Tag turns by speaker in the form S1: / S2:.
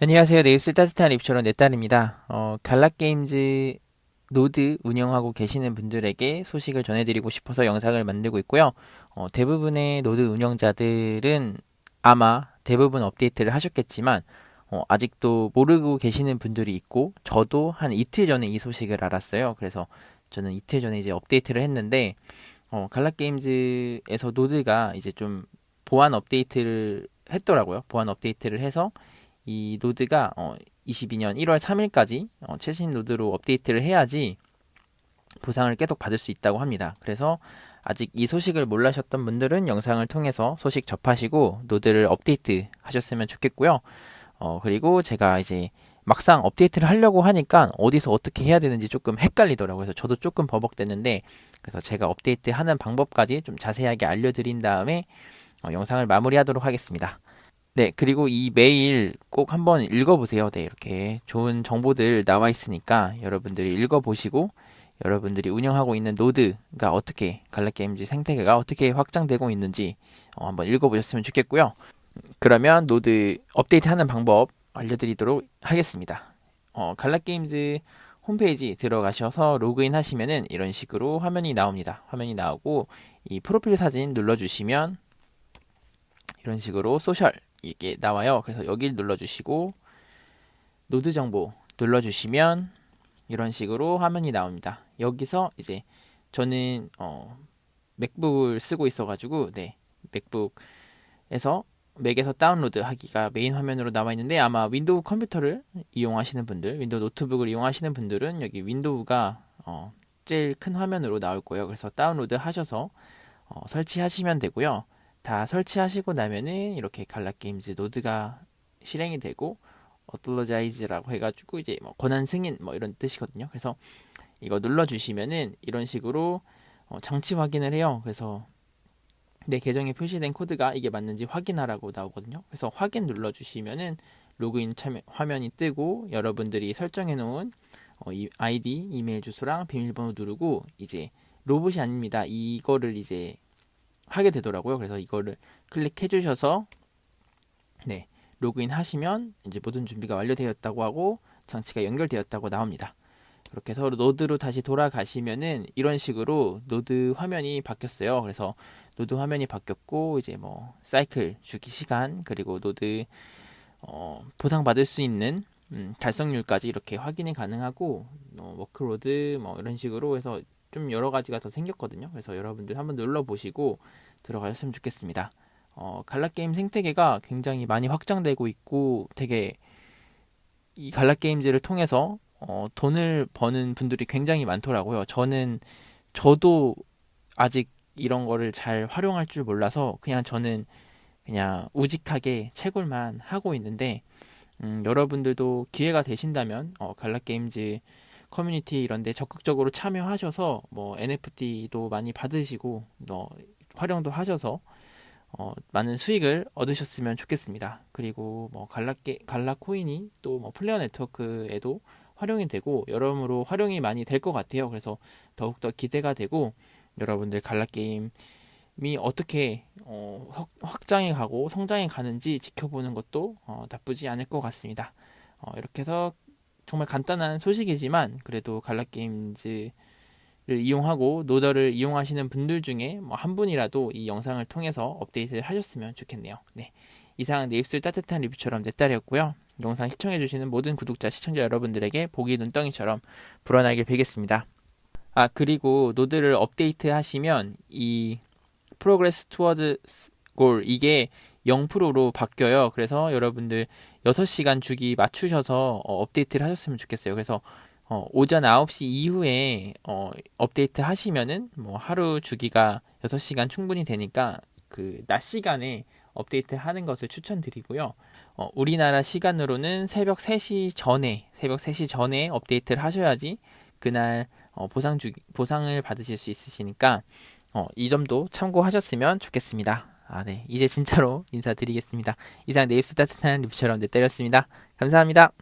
S1: 안녕하세요. 네입술 따뜻한 립처럼 내 딸입니다. 어, 갈라게임즈 노드 운영하고 계시는 분들에게 소식을 전해드리고 싶어서 영상을 만들고 있고요. 어, 대부분의 노드 운영자들은 아마 대부분 업데이트를 하셨겠지만 어, 아직도 모르고 계시는 분들이 있고 저도 한 이틀 전에 이 소식을 알았어요. 그래서 저는 이틀 전에 이제 업데이트를 했는데 어, 갈라게임즈에서 노드가 이제 좀 보안 업데이트를 했더라고요. 보안 업데이트를 해서 이 노드가 어, 22년 1월 3일까지 어, 최신 노드로 업데이트를 해야지 보상을 계속 받을 수 있다고 합니다. 그래서 아직 이 소식을 몰라셨던 분들은 영상을 통해서 소식 접하시고 노드를 업데이트 하셨으면 좋겠고요. 어, 그리고 제가 이제 막상 업데이트를 하려고 하니까 어디서 어떻게 해야 되는지 조금 헷갈리더라고요. 그래서 저도 조금 버벅댔는데 그래서 제가 업데이트 하는 방법까지 좀 자세하게 알려드린 다음에 어, 영상을 마무리하도록 하겠습니다. 네, 그리고 이 메일 꼭 한번 읽어보세요. 네, 이렇게 좋은 정보들 나와 있으니까 여러분들이 읽어보시고 여러분들이 운영하고 있는 노드가 어떻게 갈라게임즈 생태계가 어떻게 확장되고 있는지 어, 한번 읽어보셨으면 좋겠고요. 그러면 노드 업데이트하는 방법 알려드리도록 하겠습니다. 어, 갈라게임즈 홈페이지 들어가셔서 로그인 하시면은 이런 식으로 화면이 나옵니다. 화면이 나오고 이 프로필 사진 눌러주시면 이런 식으로 소셜 이게 나와요. 그래서 여기를 눌러주시고 노드 정보 눌러주시면 이런 식으로 화면이 나옵니다. 여기서 이제 저는 어, 맥북을 쓰고 있어가지고 네 맥북에서 맥에서 다운로드 하기가 메인 화면으로 나와 있는데 아마 윈도우 컴퓨터를 이용하시는 분들, 윈도우 노트북을 이용하시는 분들은 여기 윈도우가 어, 제일 큰 화면으로 나올 거예요. 그래서 다운로드 하셔서 어, 설치하시면 되고요. 다 설치하시고 나면은 이렇게 갈라게임즈 노드가 실행이 되고 어톨로자이즈라고 해가지고 이제 뭐 권한 승인 뭐 이런 뜻이거든요. 그래서 이거 눌러주시면은 이런 식으로 어 장치 확인을 해요. 그래서 내 계정에 표시된 코드가 이게 맞는지 확인하라고 나오거든요. 그래서 확인 눌러주시면은 로그인 참여, 화면이 뜨고 여러분들이 설정해 놓은 어, 이 아이디, 이메일 주소랑 비밀번호 누르고 이제 로봇이 아닙니다. 이거를 이제 하게 되더라고요. 그래서 이거를 클릭해 주셔서 네, 로그인 하시면 이제 모든 준비가 완료되었다고 하고 장치가 연결되었다고 나옵니다. 그렇게 해서 노드로 다시 돌아가시면은 이런 식으로 노드 화면이 바뀌었어요. 그래서 노드 화면이 바뀌었고 이제 뭐 사이클 주기 시간 그리고 노드 어, 보상 받을 수 있는 음, 달성률까지 이렇게 확인이 가능하고 어, 워크로드 뭐 이런 식으로 해서 좀 여러 가지가 더 생겼거든요. 그래서 여러분들 한번 눌러 보시고 들어가셨으면 좋겠습니다. 어, 갈라 게임 생태계가 굉장히 많이 확장되고 있고 되게 이 갈라 게임즈를 통해서 어, 돈을 버는 분들이 굉장히 많더라고요. 저는 저도 아직 이런 거를 잘 활용할 줄 몰라서 그냥 저는 그냥 우직하게 채굴만 하고 있는데 음, 여러분들도 기회가 되신다면 어, 갈라 게임즈 커뮤니티 이런 데 적극적으로 참여하셔서 뭐 NFT도 많이 받으시고 뭐 활용도 하셔서 어, 많은 수익을 얻으셨으면 좋겠습니다. 그리고 뭐 갈라게 갈라 코인이 또 뭐 플레어 네트워크에도 활용이 되고 여러모로 활용이 많이 될 것 같아요. 그래서 더욱더 기대가 되고 여러분들 갈라 게임이 어떻게 어, 확장해 가고 성장해 가는지 지켜보는 것도 어, 나쁘지 않을 것 같습니다. 어, 이렇게 해서 정말 간단한 소식이지만 그래도 갈라게임즈를 이용하고 노더를 이용하시는 분들 중에 뭐 한 분이라도 이 영상을 통해서 업데이트를 하셨으면 좋겠네요. 네. 이상 내 입술 따뜻한 리뷰처럼 내 딸이었고요. 영상 시청해주시는 모든 구독자, 시청자 여러분들에게 보기 눈덩이처럼 불어나길 빌겠습니다. 아, 그리고 노드를 업데이트 하시면 이 프로그레스 투어드 골 이게 0%로 바뀌어요. 그래서 여러분들 6시간 주기 맞추셔서 어, 업데이트를 하셨으면 좋겠어요. 그래서 어, 오전 9시 이후에 어, 업데이트 하시면은 뭐 하루 주기가 6시간 충분히 되니까 그 낮 시간에 업데이트 하는 것을 추천드리고요. 어, 우리나라 시간으로는 새벽 3시 전에 새벽 3시 전에 업데이트를 하셔야지 그날 어, 보상 주 보상을 받으실 수 있으시니까 어, 이 점도 참고하셨으면 좋겠습니다. 아, 네. 이제 진짜로 인사드리겠습니다. 이상 네입스 따뜻한 립처럼 내 때렸습니다. 감사합니다.